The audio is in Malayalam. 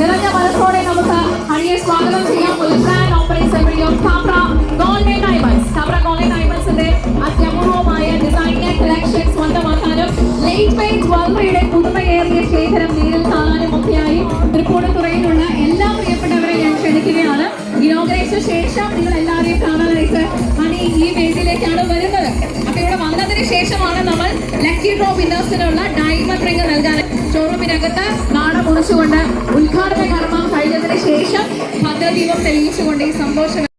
നിറഞ്ഞ മനസ്സോടെ നമുക്ക് ഹണിയെ സ്വാഗതം ചെയ്യാം. ഒരു brand operation Kapra golden diamonds Kapra golden ഡയമണ്ട്സിന്റെ അത്യപൂർവമായ ഡിസൈനർ കളക്ഷൻ സ്വന്തമാക്കാനും ലേറ്റ് വെയിറ്റ് ജ്വല്ലറിയുടെ പുതുമയേറിയ നേരിൽ കാണാനും ഒക്കെയായി തൃപ്പൂണിത്തുറയിലുള്ള എല്ലാ പ്രിയപ്പെട്ടവരെ ഞാൻ ക്ഷണിക്കുകയാണ്. ഇനോഗ്രേഷന് ശേഷം നിങ്ങൾ എല്ലാവരെയും കാണാനായിട്ട് ഹണി ഈ വേദിയിലേക്കാണ് വരുന്നത്. അപ്പൊ ഇവിടെ വന്നതിന് ശേഷമാണ് നമ്മൾ ലക്കി ഡ്രോ വിന്നേഴ്സിനുള്ള ഡയമണ്ട് റിംഗ് നൽകാൻ. ഷോറൂമിനകത്ത് നാട മുറിച്ചുകൊണ്ട് ഉദ്ഘാടന കർമ്മം കഴിഞ്ഞതിന് ശേഷം ഭദ്രദീപം തെളിയിച്ചുകൊണ്ട് ഈ സന്തോഷം